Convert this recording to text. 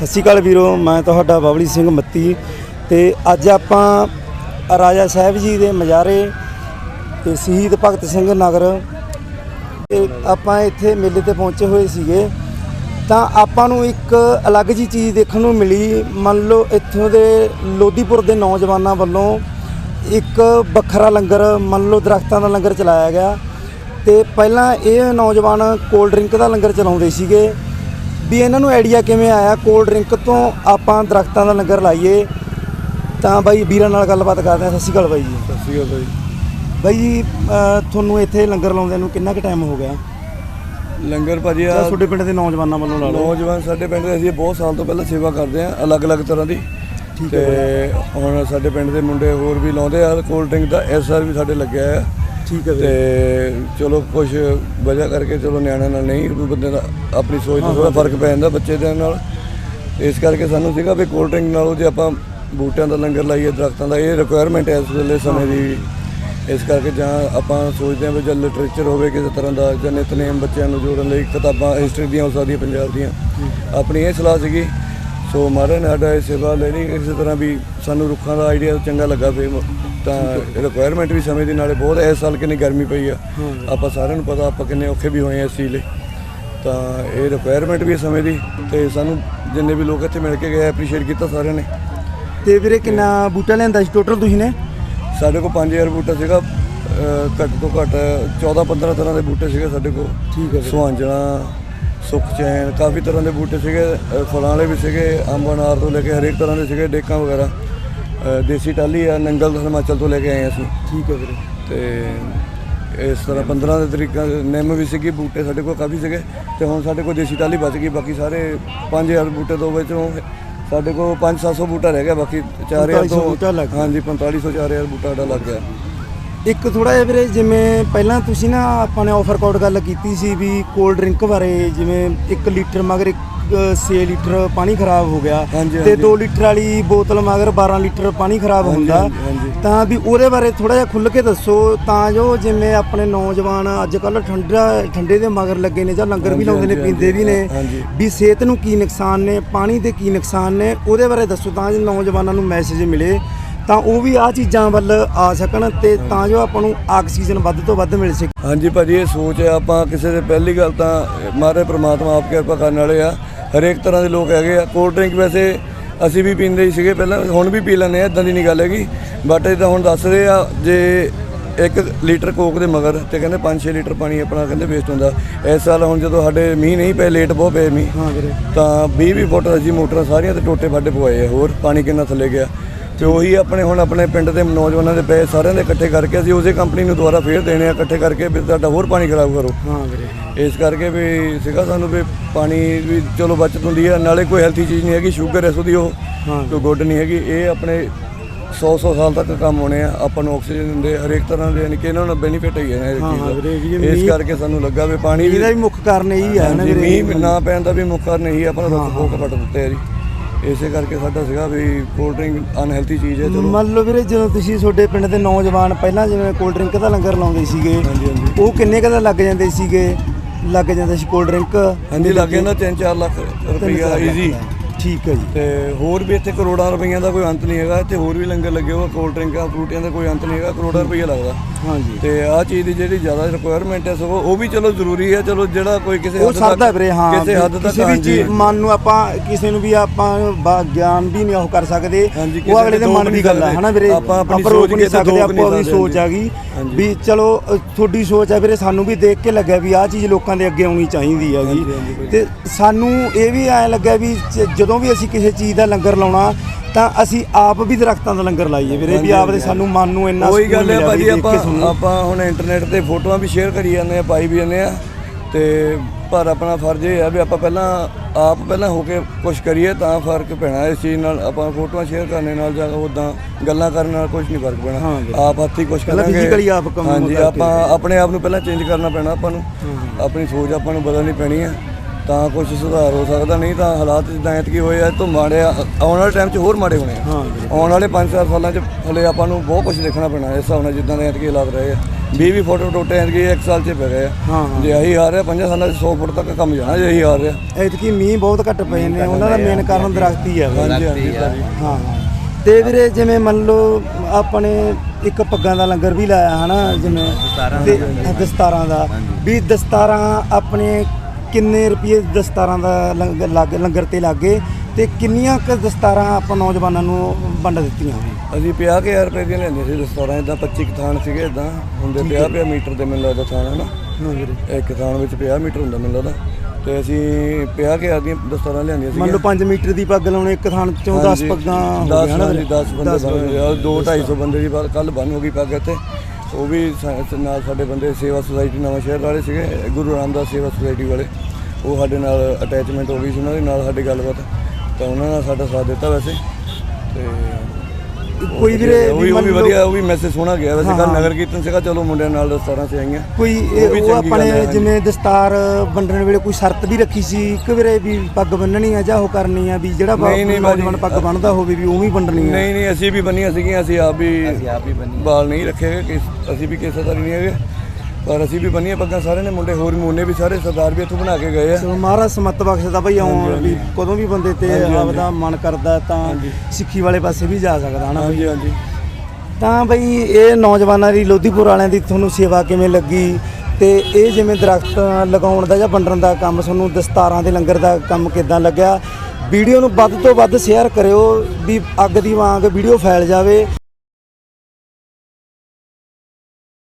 ਸਤਿ ਸ਼੍ਰੀ ਅਕਾਲ ਵੀਰੋ, ਮੈਂ ਤੁਹਾਡਾ ਬਬਲੀ ਸਿੰਘ ਮੱਤੀ ਤੇ ਅੱਜ ਆਪਾਂ ਰਾਜਾ ਸਾਹਿਬ ਜੀ ਦੇ ਮਜਾਰੇ ਤੇ ਸ਼ਹੀਦ ਭਗਤ ਸਿੰਘ ਨਗਰ ਤੇ ਆਪਾਂ ਇੱਥੇ ਮੇਲੇ ਤੇ ਪਹੁੰਚੇ ਹੋਏ ਸੀਗੇ। ਤਾਂ ਆਪਾਂ ਨੂੰ ਇੱਕ ਅਲੱਗ ਜੀ ਚੀਜ਼ ਦੇਖਣ ਨੂੰ ਮਿਲੀ। ਮੰਨ ਲਓ ਇੱਥੋਂ ਦੇ ਲੋਧੀਪੁਰ ਦੇ ਨੌਜਵਾਨਾਂ ਵੱਲੋਂ ਇੱਕ ਵੱਖਰਾ ਲੰਗਰ, ਮੰਨ ਲਓ ਦਰਖਤਾਂ ਦਾ ਲੰਗਰ ਚਲਾਇਆ ਗਿਆ। ਤੇ ਪਹਿਲਾਂ ਇਹ ਨੌਜਵਾਨ ਕੋਲਡ ਡਰਿੰਕ ਦਾ ਲੰਗਰ ਚਲਾਉਂਦੇ ਸੀਗੇ। ਵੀ ਇਹਨਾਂ ਨੂੰ ਆਈਡੀਆ ਕਿਵੇਂ ਆਇਆ? ਕੋਲਡ ਡਰਿੰਕ ਤੋਂ ਆਪਾਂ ਦਰਖਤਾਂ ਦਾ ਲੰਗਰ ਲਾਈਏ। ਤਾਂ ਬਾਈ ਵੀਰਾਂ ਨਾਲ ਗੱਲਬਾਤ ਕਰਦੇ ਹਾਂ। ਸਤਿ ਸ਼੍ਰੀ ਅਕਾਲ ਬਾਈ ਜੀ। ਸਤਿ ਸ਼੍ਰੀ ਅਕਾਲ ਬਾਈ। ਜੀ ਅਹ ਤੁਹਾਨੂੰ ਇੱਥੇ ਲੰਗਰ ਲਾਉਂਦਿਆਂ ਨੂੰ ਕਿੰਨਾ ਕੁ ਟਾਈਮ ਹੋ ਗਿਆ? ਲੰਗਰ ਭਾਜੀ ਆ ਜਾਂ ਤੁਹਾਡੇ ਪਿੰਡ ਦੇ ਨੌਜਵਾਨਾਂ ਵੱਲੋਂ ਲਾ ਲਓ। ਨੌਜਵਾਨ ਸਾਡੇ ਪਿੰਡ ਦੇ ਅਸੀਂ ਬਹੁਤ ਸਾਲ ਤੋਂ ਪਹਿਲਾਂ ਸੇਵਾ ਕਰਦੇ ਆ ਅਲੱਗ-ਅਲੱਗ ਤਰ੍ਹਾਂ ਦੀ। ਠੀਕ ਤੇ ਹੈ ਹੁਣ ਸਾਡੇ ਪਿੰਡ ਦੇ ਮੁੰਡੇ ਹੋਰ ਵੀ ਲਾਉਂਦੇ ਆ। ਕੋਲਡ ਡਰਿੰਕ ਦਾ ਐਸਆਰ ਵੀ ਸਾਡੇ ਲੱਗਿਆ ਆ ਠੀਕ ਹੈ ਤੇ ਚਲੋ ਕੁਝ ਵਜ੍ਹਾ ਕਰਕੇ ਚਲੋ ਨਿਆਣਿਆਂ ਨਾਲ ਨਹੀਂ ਕੋਈ ਬੰਦੇ ਦਾ ਆਪਣੀ ਸੋਚ ਦਾ ਥੋੜਾ ਫ਼ਰਕ ਪੈ ਜਾਂਦਾ ਬੱਚੇ ਦੇ ਨਾਲ। ਇਸ ਕਰਕੇ ਸਾਨੂੰ ਸੀਗਾ ਵੀ ਕੋਲਡ ਡਰਿੰਕ ਨਾਲੋਂ ਜੇ ਆਪਾਂ ਬੂਟਿਆਂ ਦਾ ਲੰਗਰ ਲਾਈਏ ਦਰਖਤਾਂ ਦਾ ਇਹ ਰਿਕੁਆਇਰਮੈਂਟ ਹੈ ਇਸ ਵੇਲੇ ਸਮੇਂ ਦੀ। ਇਸ ਕਰਕੇ ਜਾਂ ਆਪਾਂ ਸੋਚਦੇ ਹਾਂ ਵੀ ਜਾਂ ਲਿਟਰੇਚਰ ਹੋਵੇ ਕਿਸੇ ਤਰ੍ਹਾਂ ਦਾ ਜਾਂ ਨਿਤਨੇਮ ਬੱਚਿਆਂ ਨੂੰ ਜੋੜਨ ਲਈ ਕਿਤਾਬਾਂ ਹਿਸਟਰੀ ਦੀਆਂ ਹੋ ਸਕਦੀਆਂ ਪੰਜਾਬ ਦੀਆਂ। ਆਪਣੀ ਇਹ ਸਲਾਹ ਸੀਗੀ ਸੋ ਮਹਾਰਾਜ ਨੇ ਸਾਡਾ ਇਹ ਸੇਵਾ ਲੈਣੀ ਇਸੇ ਤਰ੍ਹਾਂ ਵੀ ਸਾਨੂੰ ਰੁੱਖਾਂ ਦਾ ਆਈਡੀਆ ਚੰਗਾ ਲੱਗਾ ਫੇ ਤਾਂ ਰਿਕੁਆਇਰਮੈਂਟ ਵੀ ਸਮੇਂ ਦੀ ਨਾਲੇ ਬਹੁਤ ਇਸ ਸਾਲ ਕਿੰਨੀ ਗਰਮੀ ਪਈ ਆ। ਆਪਾਂ ਸਾਰਿਆਂ ਨੂੰ ਪਤਾ ਆਪਾਂ ਕਿੰਨੇ ਔਖੇ ਵੀ ਹੋਏ ਆ ਇਸ ਚੀਜ਼ ਲਈ। ਤਾਂ ਇਹ ਰਿਕੁਆਇਰਮੈਂਟ ਵੀ ਸਮੇਂ ਦੀ ਤੇ ਸਾਨੂੰ ਜਿੰਨੇ ਵੀ ਲੋਕ ਇੱਥੇ ਮਿਲ ਕੇ ਗਏ ਐਪਰੀਸ਼ੀਏਟ ਕੀਤਾ ਸਾਰਿਆਂ ਨੇ। ਤੇ ਵੀਰੇ ਕਿੰਨਾ ਬੂਟਾ ਲੈਂਦਾ ਸੀ ਟੋਟਲ ਤੁਸੀਂ ਨੇ? ਸਾਡੇ ਕੋਲ 5000 ਬੂਟਾ ਸੀਗਾ ਘੱਟ ਤੋਂ ਘੱਟ 14 15 ਤਰ੍ਹਾਂ ਦੇ ਬੂਟੇ ਸੀਗੇ ਸਾਡੇ ਕੋਲ। ਠੀਕ ਹੈ ਸੁਹਾਂਜਣਾ ਸੁੱਖ ਚੈਨ ਕਾਫੀ ਤਰ੍ਹਾਂ ਦੇ ਬੂਟੇ ਸੀਗੇ ਫਲਾਂ ਵਾਲੇ ਵੀ ਸੀਗੇ ਅੰਬ ਅਨਾਰ ਤੋਂ ਲੈ ਕੇ ਹਰੇਕ ਤਰ੍ਹਾਂ ਦੇ ਸੀਗੇ ਡੇਕਾਂ ਵਗੈਰਾ। ਦੇਸੀ ਟਾਲੀ ਆ ਨੰਗਲ ਹਿਮਾਚਲ ਤੋਂ ਲੈ ਕੇ ਆਏ ਅਸੀਂ। ਠੀਕ ਹੈ ਵੀਰੇ। ਤੇ ਇਸ ਤਰ੍ਹਾਂ 15 ਦੇ ਤਰੀਕਾ ਨਿੰਮ ਵੀ ਸੀਗੀ ਬੂਟੇ ਸਾਡੇ ਕੋਲ ਕਾਫੀ ਸੀਗੇ ਤੇ ਹੁਣ ਸਾਡੇ ਕੋਲ ਦੇਸੀ ਟਾਲੀ ਬਚ ਗਈ ਬਾਕੀ ਸਾਰੇ 5000 ਬੂਟੇ ਤੋਂ ਵਿੱਚੋਂ ਸਾਡੇ ਕੋਲ 5-700 ਬੂਟਾ ਰਹਿ ਗਿਆ ਬਾਕੀ 4000 4500 ਬੂਟਾ ਲੱਗ ਤੋਂ। ਹਾਂਜੀ 4500 4000 ਬੂਟਾ ਸਾਡਾ ਲੱਗ ਗਿਆ। ਇੱਕ ਥੋੜਾ ਜਿਹਾ ਵੀਰੇ ਜਿਵੇਂ ਪਹਿਲਾਂ ਤੁਸੀਂ ਨਾ ਆਪਾਂ ਨੇ ਆਫਰ ਕੋਡ ਗੱਲ ਕੀਤੀ ਸੀ ਵੀ ਕੋਲਡ ਡਰਿੰਕ ਬਾਰੇ ਜਿਵੇਂ 1 ਲੀਟਰ ਮਗਰ 6 ਲੀਟਰ ਪਾਣੀ ਖਰਾਬ ਹੋ ਗਿਆ। ਤੇ ਹਾਂਜੀ। 2 ਲੀਟਰ ਵਾਲੀ ਬੋਤਲ ਮਗਰ 12 ਲੀਟਰ ਪਾਣੀ ਖਰਾਬ ਹੁੰਦਾ। ਤਾਂ ਵੀ ਉਹਦੇ ਬਾਰੇ ਥੋੜਾ ਜਿਹਾ ਖੁੱਲ ਕੇ ਦੱਸੋ। ਤਾਂ ਜੋ ਜਿਵੇਂ ਆਪਣੇ ਨੌਜਵਾਨ ਅੱਜ ਕੱਲ ਠੰਡਾ ਠੰਡੇ ਦੇ ਮਗਰ ਲੱਗੇ ਨੇ ਜਾਂ ਲੰਗਰ ਵੀ ਲਾਉਂਦੇ ਨੇ ਪੀਂਦੇ ਵੀ ਨੇ। ਵੀ ਸਿਹਤ ਨੂੰ ਕੀ ਨੁਕਸਾਨ ਨੇ ਪਾਣੀ ਦੇ ਕੀ ਨੁਕਸਾਨ ਨੇ ਉਹਦੇ ਬਾਰੇ ਦੱਸੋ ਤਾਂ ਜੋ ਨੌਜਵਾਨਾਂ ਨੂੰ ਮੈਸੇਜ ਮਿਲੇ। ਤਾਂ ਉਹ ਵੀ ਆ ਚੀਜ਼ਾਂ ਵੱਲ ਆ ਸਕਣ ਤੇ ਤਾਂ ਜੋ ਆਪਾਂ ਨੂੰ ਆਕਸੀਜਨ ਵੱਧ ਤੋਂ ਵੱਧ ਮਿਲ ਸਕੇ। ਹਾਂਜੀ ਭਾਜੀ ਇਹ ਸੋਚ ਹੈ। ਆਪਾਂ ਕਿਸੇ ਦੇ ਪਹਿਲੀ ਗੱਲ ਤਾਂ ਮਾਰੇ ਪ੍ਰਮਾਤਮਾ ਆਪ ਕਿਰਪਾ ਕਰਨ ਵਾਲੇ ਆ। ਹਰੇਕ ਤਰ੍ਹਾਂ ਦੇ ਲੋਕ ਹੈਗੇ ਆ। ਕੋਲਡ ਡਰਿੰਕ ਵੈਸੇ ਅਸੀਂ ਵੀ ਪੀਂਦੇ ਹੀ ਸੀਗੇ ਪਹਿਲਾਂ ਹੁਣ ਵੀ ਪੀ ਲੈਂਦੇ ਆ ਇਦਾਂ ਦੀ ਨਹੀਂ ਗੱਲ ਹੈਗੀ। ਬਟ ਇਹ ਤਾਂ ਹੁਣ ਦੱਸ ਰਹੇ ਆ ਜੇ 1 ਲੀਟਰ ਕੋਕ ਦੇ ਮਗਰ ਤੇ ਕਹਿੰਦੇ 5-6 ਲੀਟਰ ਪਾਣੀ ਆਪਣਾ ਕਹਿੰਦੇ ਵੇਸਟ ਹੁੰਦਾ। ਇਸ ਸਾਲ ਹੁਣ ਜਦੋਂ ਸਾਡੇ ਮੀਂਹ ਨਹੀਂ ਪਏ ਲੇਟ ਬਹੁਤ ਪਏ ਮੀਂਹ ਹਾਂ ਵੀਰੇ। ਤਾਂ 20 20 ਫੁੱਟ ਅਸੀਂ ਮੋਟਰਾਂ ਸਾਰੀਆਂ ਤੇ ਟੋਟੇ ਫਾਡੇ ਪਵਾਏ ਆ। ਹੋਰ ਪਾਣੀ ਕਿੰਨਾ ਥੱਲੇ ਗਿਆ। ਤੇ ਉਹੀ ਆਪਣੇ ਹੁਣ ਆਪਣੇ ਪਿੰਡ ਦੇ ਨੌਜਵਾਨਾਂ ਦੇ ਪੈਸੇ ਸਾਰਿਆਂ ਦੇ ਇਕੱਠੇ ਕਰਕੇ ਅਸੀਂ ਉਸੇ ਕੰਪਨੀ ਨੂੰ ਦੁਬਾਰਾ ਫੇਰ ਦੇਣੇ ਆ। ਇਕੱਠੇ ਕਰਕੇ ਵੀ ਤੁਹਾਡਾ ਹੋਰ ਪਾਣੀ ਖਰਾਬ ਕਰੋ। ਹਾਂ ਵੀਰੇ। ਇਸ ਕਰਕੇ ਵੀ ਸੀਗਾ ਸਾਨੂੰ ਵੀ ਪਾਣੀ ਵੀ ਚਲੋ ਬਚਤ ਹੁੰਦੀ ਹੈ ਨਾਲੇ ਕੋਈ ਹੈਲਥੀ ਚੀਜ਼ ਨਹੀਂ ਹੈਗੀ ਸ਼ੂਗਰ ਇਸ ਉਹਦੀ ਉਹ ਕੋਈ ਗੁੱਡ ਨਹੀਂ ਹੈਗੀ ਇਹ ਆਪਣੇ 100 100 ਸਾਲ ਤੱਕ ਕੰਮ ਹੋਣੇ ਆ ਆਪਾਂ ਨੂੰ ਆਕਸੀਜਨ ਦਿੰਦੇ ਹਰੇਕ ਤਰ੍ਹਾਂ ਦੇ ਯਾਨੀ ਕਿ ਇਹਨਾਂ ਨੂੰ ਬੈਨੀਫਿਟ ਹੀ ਹੈ ਇਹ ਇਸ ਕਰਕੇ ਸਾਨੂੰ ਲੱਗਾ ਵੀ ਪਾਣੀ ਵੀ ਇਹਦਾ ਵੀ ਮੁੱਖ ਕਾਰਨ ਇਹੀ ਹੈ ਨਾ ਮੀਂਹ ਨਾ ਪੈਣ ਦਾ ਵੀ ਮੁੱਖ ਕਾਰਨ ਇਹੀ ਆ, ਆਪਾਂ ਨੂੰ ਰੁੱਖ ਫੋਕ ਪੱਟ ਦਿੱਤੇ ਆ ਜੀ। ਇਸੇ ਕਰਕੇ ਸਾਡਾ ਸੀਗਾ ਵੀ ਕੋਲਡ ਡਰਿੰਕ ਅਨਹੈਲਥੀ ਚੀਜ਼ ਹੈ ਚਲੋ। ਮੰਨ ਲਓ ਵੀਰੇ ਜਦੋਂ ਤੁਸੀਂ ਤੁਹਾਡੇ ਪਿੰਡ ਦੇ ਨੌਜਵਾਨ ਪਹਿਲਾਂ ਜਿਵੇਂ ਕੋਲਡ ਡਰਿੰਕ ਦਾ ਲੰਗਰ ਲਾਉਂਦੇ ਸੀਗੇ ਉਹ ਕਿੰਨੇ ਕਦਾ ਲੱਗ ਜਾਂਦੇ ਸੀਗੇ? ਲੱਗ ਜਾਂਦਾ ਸੀ ਕੋਲਡ ਡਰਿੰਕ ਹਾਂਜੀ ਲੱਗ ਜਾਂਦਾ 3-4 ਲੱਖ ਰੁਪਈਆ ਈਜ਼ੀ ਠੀਕ ਹੈ ਜੀ। ਤੇ ਹੋਰ ਵੀ ਇੱਥੇ ਕਰੋੜਾਂ ਰੁਪਈਆਂ ਦਾ ਕੋਈ ਅੰਤ ਨਹੀਂ ਹੈਗਾ ਇੱਥੇ ਹੋਰ ਵੀ ਲੰਗਰ ਲੱਗੇ ਹੋਏ ਕੋਲਡ ਡਰਿੰਕਾਂ ਫਰੂਟੀਆਂ ਦਾ ਕੋਈ ਅੰਤ ਨਹੀਂ ਹੈਗਾ ਕਰੋੜਾਂ ਰੁਪਈਆ ਲੱਗਦਾ। ਹਾਂਜੀ। ਤੇ ਆਹ ਚੀਜ਼ ਦੀ ਜਿਹੜੀ ਜ਼ਿਆਦਾ ਰਿਕੁਆਇਰਮੈਂਟ ਹੈ ਸਗੋਂ ਉਹ ਵੀ ਚਲੋ ਜ਼ਰੂਰੀ ਹੈ ਚਲੋ ਜਿਹੜਾ ਕੋਈ ਕਿਸੇ ਉਹ ਸਰਦਾ ਵੀਰੇ ਹਾਂ ਕਿਸੇ ਹੱਦ ਤੱਕ ਕਿਸੇ ਵੀ। ਚੀਜ਼ ਮਨ ਨੂੰ ਆਪਾਂ ਕਿਸੇ ਨੂੰ ਵੀ ਆਪਾਂ ਗਿਆਨ ਵੀ ਨਹੀਂ ਉਹ ਕਰ ਸਕਦੇ ਉਹ ਅਗਲੇ ਦੇ ਮਨ ਦੋ ਗੱਲ ਹੈ ਹਨਾ ਵੀਰੇ? ਆਪਾਂ ਆਪਣੀ ਸੋਚ ਕਿਸੇ ਸਕਦੇ ਆਪੋ ਆਪਣੀ ਸੋਚ ਆ ਗਈ। ਵੀ ਚਲੋ ਤੁਹਾਡੀ ਸੋਚ ਹੈ ਵੀਰੇ ਸਾਨੂੰ ਵੀ ਦੇਖ ਕੇ ਲੱਗਿਆ ਵੀ ਆਹ ਚੀਜ਼ ਲੋਕਾਂ ਦੇ ਅੱਗੇ ਆਉਣੀ ਚਾਹੀਦੀ ਹੈਗੀ। ਤੇ ਸਾਨੂੰ ਇਹ ਵੀ ਐ ਲੱਗਿਆ ਵੀ ਜ- ਜਦੋਂ ਵੀ ਅਸੀਂ ਕਿਸੇ ਚੀਜ਼ ਦਾ ਲੰਗਰ ਲਾਉਣਾ ਤਾਂ ਅਸੀਂ ਆਪ ਵੀ ਦਰਖਤਾਂ ਦਾ ਲੰਗਰ ਲਾਈਏ ਵੀਰੇ ਵੀ ਆਪਦੇ। ਸਾਨੂੰ ਮਨ ਨੂੰ ਇੰਨਾ ਸਕੂਨ ਗੱਲ ਹੈ ਭਾਜੀ ਆਪਾਂ। ਆਪਾਂ ਹੁਣ ਇੰਟਰਨੈਟ ਤੇ ਫੋਟੋਆਂ ਵੀ ਸ਼ੇਅਰ ਕਰੀ ਜਾਂਦੇ ਆ ਪਾਈ ਵੀ ਜਾਂਦੇ ਆ। ਤੇ ਪਰ ਆਪਣਾ ਫਰਜ਼ ਇਹ ਹੈ ਵੀ ਆਪਾਂ ਪਹਿਲਾਂ ਆਪ ਪਹਿਲਾਂ ਹੋ ਕੇ ਕੁਝ ਕਰੀਏ ਤਾਂ ਫ਼ਰਕ ਪੈਣਾ ਇਸ ਚੀਜ਼ ਨਾਲ। ਆਪਾਂ ਫੋਟੋਆਂ ਸ਼ੇਅਰ ਕਰਨੇ ਨਾਲ ਜਾਂ ਉਦਾਂ ਗੱਲਾਂ ਕਰਨ ਨਾਲ ਕੁਝ ਨਹੀਂ ਫ਼ਰਕ ਪੈਣਾ। ਆਪ ਹੱਥੀ ਕੁਝ ਕਰਾਂਗੇ। physically ਆਪ ਕੰਮ ਹਾਂਜੀ ਆਪਾਂ ਆਪਣੇ ਆਪ ਨੂੰ ਪਹਿਲਾਂ ਚੇਂਜ ਕਰਨਾ ਪੈਣਾ ਆਪਾਂ ਨੂੰ। ਆਪਣੀ ਸੋਚ ਆਪਾਂ ਨੂੰ ਬਦਲਣੀ ਪੈਣੀ ਹੈ ਤਾਂ ਕੁਝ ਸੁਧਾਰ ਹੋ ਸਕਦਾ ਨਹੀਂ ਤਾਂ ਹਾਲਾਤ ਜਿੱਦਾਂ ਐਤਕੀ ਹੋਏ ਆ ਤੋਂ ਮਾੜੇ ਆ- ਆਉਣ ਵਾਲੇ ਟਾਈਮ 'ਚ ਹੋਰ ਮਾੜੇ ਹੋਣੇ ਆ। ਹਾਂ ਵੀਰੇ ਆਉਣ ਵਾਲੇ 5-4 ਸਾਲਾਂ 'ਚ ਹਲੇ ਆਪਾਂ ਨੂੰ ਬਹੁਤ ਕੁਝ ਦੇਖਣਾ ਪੈਣਾ ਇਸ ਹਿਸਾਬ ਨਾਲ ਜਿੱਦਾਂ ਦੇ ਐਤਕੀ ਹਾਲਾਤ ਰਹੇ ਆ। 20 20 ਫੁੱਟ ਟੋਟੇ ਐਨਗੇ ਇੱਕ ਸਾਲ ਚ ਪੈ ਗਏ ਆ। ਹਾਂ ਹਾਂ। ਜੇ ਆਹੀ ਆ ਰਿਹਾ ਪੰਜਾਂ ਸਾਲਾਂ ਚ 100 ਫੁੱਟ ਤੱਕ ਕੰਮ ਜਾਣਾ ਜੇ ਆਹੀ ਆ ਰਿਹਾ। ਐਤਕੀ ਮੀਂਹ ਬਹੁਤ ਘੱਟ ਪਏ ਨੇ ਉਹਨਾਂ ਦਾ ਮੇਨ ਕਾਰਨ ਦਰਖਤ ਹੀ ਹੈ ਹਾਂਜੀ ਹਾਂਜੀ ਭਾਜੀ ਹਾਂ ਹਾਂ ਤੇ ਵੀਰੇ ਜਿਵੇਂ ਮੰਨ ਲਓ ਆਪਣੇ ਇੱਕ ਪੱਗਾਂ ਦਾ ਲੰਗਰ ਵੀ ਲਾਇਆ ਹਨਾ? ਜਿਵੇਂ ਤੇ ਦਸਤਾਰਾਂ ਦਾ। ਵੀ ਦਸਤਾਰਾਂ ਆਪਣੇ ਕਿੰਨੇ ਰੁਪਏ ਦਸਤਾਰਾਂ ਦਾ ਲੰਗਰ ਲੱਗ ਲੰਗਰ ਤੇ ਲੱਗੇ ਤੇ ਕਿੰਨੀਆਂ ਕੁ ਦਸਤਾਰਾਂ ਆਪਾਂ ਨੌਜਵਾਨਾਂ ਨੂੰ ਵੰਡ ਦਿੱਤੀਆਂ? ਅਸੀਂ 50000 ਰੁਪਏ ਦੀਆਂ ਲੈਂਦੇ ਸੀ ਰੈਸਟੋਰੈਂਟ ਇਦਾਂ 25 ਕੁ ਥਾਨ ਸੀਗੇ ਇਦਾਂ ਹੁੰਦੇ 50 ਰੁਪਏ ਮੀਟਰ ਦੇ ਮੈਨੂੰ ਲੱਗਦਾ ਥਾਨ ਹਾਂ ਵੀਰੇ। ਇੱਕ ਥਾਨ ਵਿੱਚ 50 ਮੀਟਰ ਹੁੰਦਾ ਮੈਨੂੰ ਲੱਗਦਾ। ਤੇ ਅਸੀਂ 50000 ਦੀਆਂ ਦਸਤਾਰਾਂ ਲਿਆਂਦੀਆਂ ਮੰਨ ਲਓ 5 ਮੀਟਰ ਦੀ ਪੱਗ ਲਾਉਣੇ ਇੱਕ ਥਾਂ ਚੋਂ 10 ਪੱਗਾਂ ਹੋ 10 ਗਈਆਂ ਨਾ ਵੀਰੇ। 10 ਬੰਦੇ ਬਣ ਗਏ। 2 250 ਬੰਦੇ ਦੀ ਕੱਲ ਬੰਨ ਹੋ ਗਈ ਪੱਗ ਇੱਥੇ। ਉਹ ਵੀ ਸਾ- ਨਾਲ ਸਾਡੇ ਬੰਦੇ ਸੇਵਾ ਸੁਸਾਇਟੀ ਨਵਾਂ ਸ਼ਹਿਰ ਵਾਲੇ ਸੀਗੇ, ਗੁਰੂ ਰਾਮਦਾਸ ਸੇਵਾ ਸੁਸਾਇਟੀ ਵਾਲੇ। ਉਹ ਸਾਡੇ ਨਾਲ ਅਟੈਚਮੈਂਟ ਹੋ ਗਈ ਸੀ ਉਹਨਾਂ ਦੇ, ਨਾਲ ਸਾਡੀ ਗੱਲਬਾਤ। ਤਾਂ ਉਹਨਾਂ ਨੇ ਸਾਡਾ ਸਾਥ ਦਿੱਤਾ ਵੈਸੇ। ਤੇ ਕੋਈ ਵੀਰੇ ਉਹ ਵੀ ਉਹ ਵਧੀਆ ਉਹ ਵੀ ਮੈਸੇਜ ਸੋਹਣਾ ਗਿਆ ਵੈਸੇ ਕੱਲ। ਨਗਰ ਕੀਰਤਨ ਸੀਗਾ ਚਲੋ ਮੁੰਡਿਆਂ ਨਾਲ ਦਸਤਾਰਾਂ ਸੇ ਆਈਆਂ ਕੋਈ ਉਹ ਆਪਣੇ। ਜਿਵੇਂ ਦਸਤਾਰ ਵੰਡਣ ਵੇਲੇ ਕੋਈ ਸ਼ਰਤ ਵੀ ਰੱਖੀ ਸੀ ਕਿ ਵੀਰੇ ਵੀ ਪੱਗ ਬੰਨਣੀ ਆ ਜਾਂ ਉਹ ਕਰਨੀ ਆ ਵੀ ਜਿਹੜਾ। ਨੌਜਵਾਨ ਪੱਗ ਬੰਨਦਾ ਹੋਵੇ ਵੀ ਉਵੇਂ ਹੀ ਵੰਡਣੀ ਆ ਨਹੀਂ ਨਹੀਂ ਅਸੀਂ ਵੀ ਬੰਨੀਆਂ ਸੀਗੀਆਂ ਅਸੀਂ ਆਪ ਵੀ ਆਪ ਵੀ ਬੰਨੀ ਬਾਲ ਨਹੀਂ ਰੱਖੇ ਅਸੀਂ ਵੀ ਕਿਸੇ ਤਰ੍ਹਾਂ ਨਹੀਂ ਹੈਗੇ ਪਰ ਅਸੀਂ ਵੀ ਬੰਨੀਆਂ ਪੱਗਾਂ ਸਾਰੇ ਨੇ ਮੁੰਡੇ ਹੋਰ ਮੁੰਨੇ ਵੀ ਸਾਰੇ ਸਰਦਾਰ ਵੀ ਇੱਥੋਂ ਬਣਾ ਕੇ ਗਏ ਆ। ਸੋ ਮਹਾਰਾਜ ਸਮਤ ਬਖਸ਼ਦਾ ਭਈ ਆਉਣ ਵੀ ਕਦੋਂ ਵੀ ਬੰਦੇ ਤੇ ਆਪਦਾ ਮਨ ਕਰਦਾ ਤਾਂ ਸਿੱਖੀ ਵਾਲੇ ਪਾਸੇ ਵੀ ਜਾ ਸਕਦਾ ਹਨਾ ਹਾਂਜੀ ਹਾਂਜੀ। ਤਾਂ ਬਈ ਇਹ ਨੌਜਵਾਨਾਂ ਦੀ ਲੋਧੀਪੁਰ ਵਾਲਿਆਂ ਦੀ ਤੁਹਾਨੂੰ ਸੇਵਾ ਕਿਵੇਂ ਲੱਗੀ? ਤੇ ਇਹ ਜਿਵੇਂ ਦਰਖਤ ਲਗਾਉਣ ਦਾ ਜਾਂ ਵੰਡਣ ਦਾ ਕੰਮ ਤੁਹਾਨੂੰ ਦਸਤਾਰਾਂ ਦੇ ਲੰਗਰ ਦਾ ਕੰਮ ਕਿਦਾਂ ਲੱਗਿਆ? ਵੀਡੀਓ ਨੂੰ ਵੱਧ ਤੋਂ ਵੱਧ ਸ਼ੇਅਰ ਕਰਿਓ ਵੀ ਅੱਗ ਦੀ ਵਾਂਗ ਵੀਡੀਓ ਫੈਲ ਜਾਵੇ।